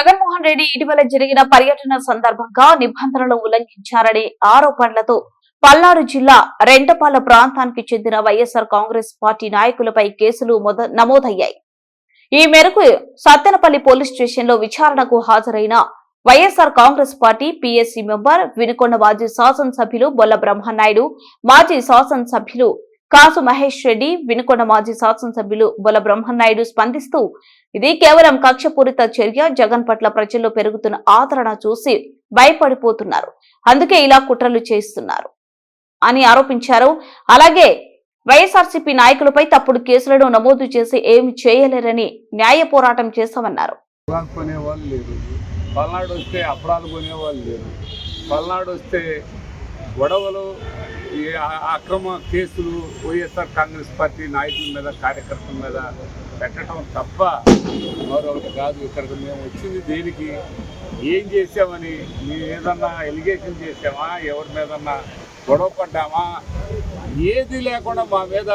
జగన్మోహన్ రెడ్డి ఇటీవల జరిగిన పర్యటన సందర్భంగా నిబంధనలు ఉల్లంఘించారనే ఆరోపణలతో పల్నాడు జిల్లా రెంటపాల ప్రాంతానికి చెందిన వైఎస్ఆర్ కాంగ్రెస్ పార్టీ నాయకులపై కేసులు నమోదయ్యాయి. ఈ మేరకు సత్తెనపల్లి పోలీస్ స్టేషన్లో విచారణకు హాజరైన YSR Congress party PSC member Vinukonda మాజీ శాసనసభ్యులు బొల్ల బ్రహ్మనాయుడు మాజీ శాసనసభ్యులు కాసు మహేష్ రెడ్డి వినుకొండ మాజీ శాసనసభ్యులు బొల బ్రహ్మనాయుడు స్పందిస్తూ ఇది కేవలం కక్షపూరిత చర్య జగన్ పట్ల ప్రజల్లో పెరుగుతున్న ఆదరణ చూసి భయపడిపోతున్నారు. అందుకే ఇలా కుట్రలు చేస్తున్నారు అని ఆరోపించారు. అలాగే వైఎస్ఆర్సీపీ నాయకులపై తప్పుడు కేసులను నమోదు చేసి ఏమి చేయలేరని న్యాయ పోరాటం చేస్తామన్నారు. పల్నాడు వస్తే అప్పడాలు కొనేవాళ్ళు లేరు. పల్నాడు వస్తే గొడవలు అక్రమ కేసులు వైఎస్ఆర్ కాంగ్రెస్ పార్టీ నాయకుల మీద కార్యకర్తల మీద పెట్టడం తప్ప మరొకటి కాదు. ఇక్కడికి మేము వచ్చింది దేనికి? ఏం చేసామని మేము ఏదన్నా ఎలిగేషన్ చేసామా ఎవరి మీదన్నా గొడవ పడ్డామా? ఏది లేకుండా మా మీద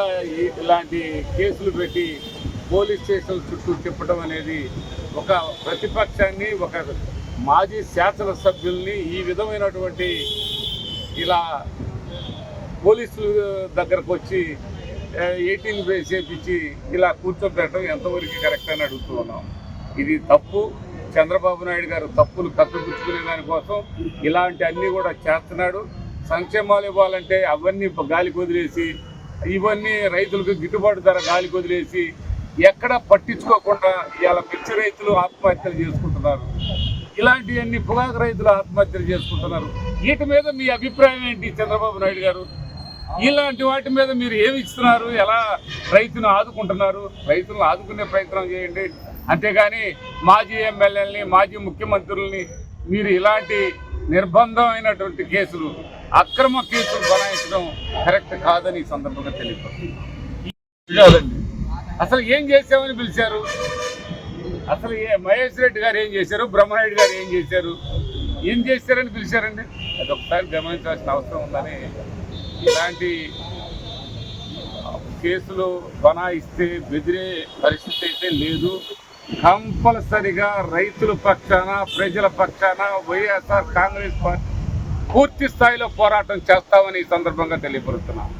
ఇలాంటి కేసులు పెట్టి పోలీస్ స్టేషన్ చుట్టూ తిప్పడం అనేది ఒక ప్రతిపక్షాన్ని ఒక మాజీ శాసనసభ్యుల్ని ఈ విధమైనటువంటి ఇలా పోలీసులు దగ్గరకు వచ్చి ఎయిటీన్ బేస్ చేపించి ఇలా కూర్చోబెట్టడం ఎంతవరకు కరెక్ట్ అని అడుగుతూ ఉన్నాం. ఇది తప్పు. చంద్రబాబు నాయుడు గారు తప్పులు కప్పిపుచ్చుకునే దానికోసం ఇలాంటి అన్నీ కూడా చేస్తున్నాడు. సంక్షేమాలు ఇవ్వాలంటే అవన్నీ గాలికి వదిలేసి ఇవన్నీ రైతులకు గిట్టుబాటు ధర గాలికి వదిలేసి ఎక్కడ పట్టించుకోకుండా ఇవాళ మిర్చి రైతులు ఆత్మహత్యలు చేసుకుంటున్నారు. ఇలాంటివన్నీ పొగాకు రైతులు ఆత్మహత్యలు చేసుకుంటున్నారు. వీటి మీద మీ అభిప్రాయం ఏంటి చంద్రబాబు నాయుడు గారు? ఇలాంటి వాటి మీద మీరు ఏమి ఇస్తున్నారు? ఎలా రైతును ఆదుకుంటున్నారు? రైతులను ఆదుకునే ప్రయత్నం చేయండి. అంతేగాని మాజీ ఎమ్మెల్యేలని మాజీ ముఖ్యమంత్రుల్ని మీరు ఇలాంటి నిర్బంధమైనటువంటి కేసులు అక్రమ కేసులు బనాయించడం కరెక్ట్ కాదని ఈ సందర్భంగా తెలియదు కాదండి. అసలు ఏం చేసామని పిలిచారు? అసలు ఏ మహేష్ రెడ్డి గారు ఏం చేశారు? బ్రహ్మనాయుడు గారు ఏం చేశారు? ఏం చేశారని పిలిచారండి? అది ఒకసారి గమనించాల్సిన అవసరం ఉందని ఇలాంటి కేసులు బనాయిస్తే బెదిరే పరిస్థితి అయితే లేదు. కంపల్సరిగా రైతుల పక్షాన ప్రజల పక్షాన వైఎస్ఆర్ కాంగ్రెస్ పార్టీ పూర్తి స్థాయిలో పోరాటం చేస్తామని ఈ సందర్భంగా తెలియపడుతున్నాను